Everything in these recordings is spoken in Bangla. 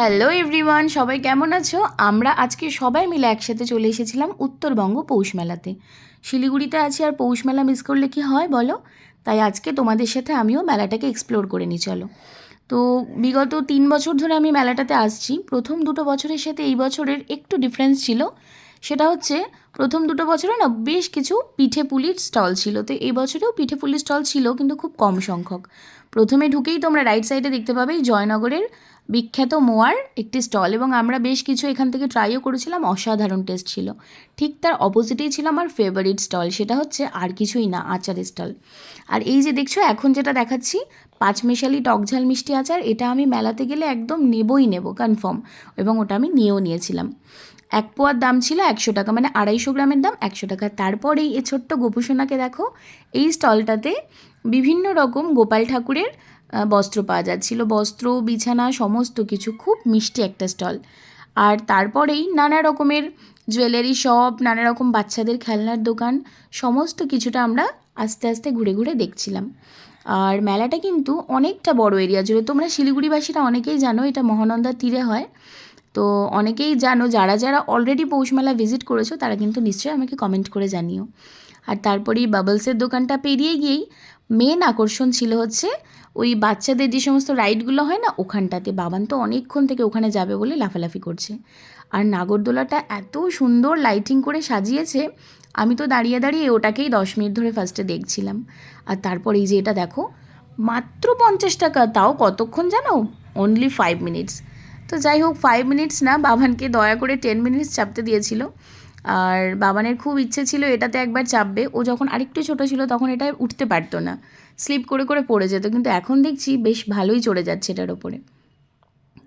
হ্যালো এভরিওয়ান সবাই কেমন আছো? আমরা আজকে সবাই মিলে একসাথে চলে এসেছিলাম উত্তরবঙ্গ পৌষ মেলাতে। শিলিগুড়িতে আছি আর পৌষ মেলা মিস করলে কি হয় বলো? তাই আজকে তোমাদের সাথে আমিও মেলাটাকে এক্সপ্লোর করে নিই, চলো। তো বিগত তিন বছর ধরে আমি মেলাটাতে আসছি। প্রথম দুটো বছরের সাথে এই বছরের একটু ডিফারেন্স ছিল। সেটা হচ্ছে প্রথম দুটো বছরে না বেশ কিছু পিঠে পুলির স্টল ছিল। তো এই বছরেও পিঠে পুলির স্টল ছিল কিন্তু খুব কম সংখ্যক। প্রথমে ঢুকেই তোমরা রাইট সাইডে দেখতে পাবে জয়নগরের বিখ্যাত মোয়ার একটি স্টল এবং আমরা বেশ কিছু এখান থেকে ট্রাইও করেছিলাম, অসাধারণ টেস্ট ছিল। ঠিক তার অপোজিটেই ছিল আমার ফেভারিট স্টল সেটা হচ্ছে আর কিছুই না, আচারের স্টল আর এই যে দেখছ, এখন যেটা দেখাচ্ছি, পাঁচমেশালি টকঝাল মিষ্টি আচার, এটা আমি মেলাতে গেলে একদম নেবই নেব কনফার্ম এবং ওটা আমি নিয়েও নিয়েছিলাম। এক পোয়ার দাম ছিল একশো টাকা মানে আড়াইশো গ্রামের দাম একশো টাকা। তারপরেই এই ছোট্ট গোপুসোনাকে দেখো, এই স্টলটাতে বিভিন্ন রকম গোপাল ঠাকুরের বস্ত্র পাওয়া যাচ্ছিল। বস্ত্র, বিছানা, সমস্ত কিছু, খুব মিষ্টি একটা স্টল। আর তারপরেই নানা রকমের জুয়েলারি শপ, নানা রকম বাচ্চাদের খেলনার দোকান, সমস্ত কিছুটা আমরা আস্তে আস্তে ঘুরে ঘুরে দেখছিলাম। আর মেলাটা কিন্তু অনেকটা বড় এরিয়া জুড়ে। তোমরা শিলিগুড়িবাসীরা অনেকেই জানো, এটা মহানন্দার তীরে হয়। তো অনেকেই জানো, যারা যারা অলরেডি পৌষ মেলা ভিজিট করেছ, তারা কিন্তু নিশ্চয়ই আমাকে কমেন্ট করে জানিও। আর তারপরেই বাবলসের দোকানটা পেরিয়ে গিয়েই মেন আকর্ষণ ছিল হচ্ছে ওই বাচ্চাদের যে সমস্ত রাইডগুলো হয় না, ওখানটাতে। বাবান তো অনেকক্ষণ থেকে ওখানে যাবে বলে লাফালাফি করছে। আর নাগরদোলাটা এত সুন্দর লাইটিং করে সাজিয়েছে, আমি তো দাঁড়িয়ে দাঁড়িয়ে ওটাকেই দশ মিনিট ধরে ফার্স্টে দেখছিলাম। আর তারপর এই যে এটা দেখো, মাত্র পঞ্চাশ টাকা, তাও কতক্ষণ জানো? অনলি ফাইভ মিনিটস তো যাই হোক ফাইভ মিনিটস না, বাবানকে দয়া করে টেন মিনিটস চাপতে দিয়েছিল। আর বাবানের খুব ইচ্ছে ছিল এটাতে একবার চাপবে। ও যখন আরেকটু ছোট ছিল তখন এটা উঠতে পারতো না। স্লিপ করে করে পড়ে যেত। কিন্তু এখন দেখছি বেশ ভালোই চড়ে যাচ্ছে এটার ওপরে।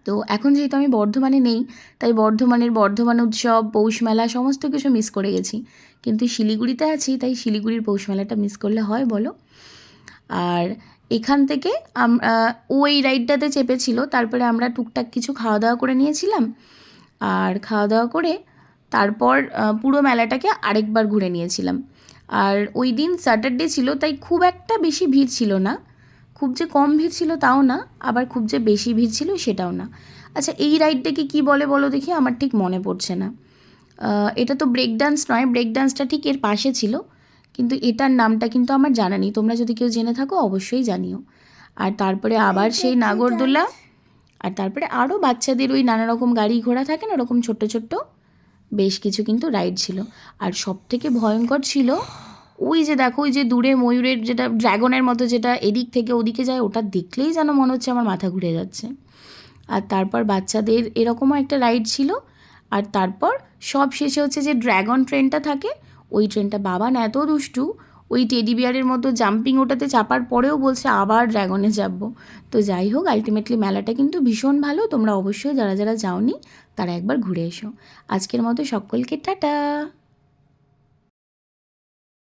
তো এখন যেহেতু আমি বর্ধমানে নেই, তাই বর্ধমানের বর্ধমান উৎসব, পৌষ মেলা সমস্ত কিছু মিস করে গেছি। কিন্তু শিলিগুড়িতে আছি, তাই শিলিগুড়ির পৌষ মেলাটা মিস করলে হয়, বলো। আর এখান থেকে আমরা, ও এই রাইডটাতে চেপেছিল, তারপরে আমরা টুকটাক কিছু খাওয়া দাওয়া করে নিয়েছিলাম। আর খাওয়া দাওয়া করে তারপর পুরো মেলাটাকে আরেকবার ঘুরে নিয়েছিলাম। আর ওই দিন স্যাটারডে ছিল, তাই খুব একটা বেশি ভিড় ছিল না। খুব যে কম ভিড় ছিল তাও না, আবার খুব যে বেশি ভিড় ছিল সেটাও না। আচ্ছা এই রাইডটাকে কি বলে বলো দেখি, আমার ঠিক মনে পড়ছে না। এটা তো ব্রেক ডান্স নয় ব্রেক ডান্সটা ঠিক এর পাশে ছিল। কিন্তু এটার নামটা কিন্তু আমার জানা নেই। তোমরা যদি কেউ জেনে থাকো অবশ্যই জানিও। আর তারপরে আবার সেই নাগরদোলা। আর তারপরে আরও বাচ্চাদের ওই নানা রকম গাড়ি ঘোড়া থাকে না ওরকম ছোট্ট ছোট্ট বেশ কিছু কিন্তু রাইড ছিল। আর সব থেকে ভয়ঙ্কর ছিল ওই যে দেখো ওই যে দূরে ময়ূরের যেটা ড্র্যাগনের মতো যেটা এদিক থেকে ওদিকে যায় ওটা দেখলেই যেন মনে হচ্ছে আমার মাথা ঘুরে যাচ্ছে। আর তারপর বাচ্চাদের এরকমও একটা রাইড ছিল। আর তারপর সব শেষে হচ্ছে যে ড্র্যাগন ট্রেনটা থাকে ওই ট্রেনটা বাবা বাবান এত দুষ্টু। ওই টেডি বিয়ারের মতো জাম্পিং ওটাতে চাপার পরেও বলছে, আবার ড্র্যাগনে যাব। তো যাই হোক আলটিমেটলি মেলাটা কিন্তু ভীষণ ভালো। তোমরা অবশ্যই যারা যারা যাওনি, তারা একবার ঘুরে এসো। আজকের মতো সকলকে টাটা!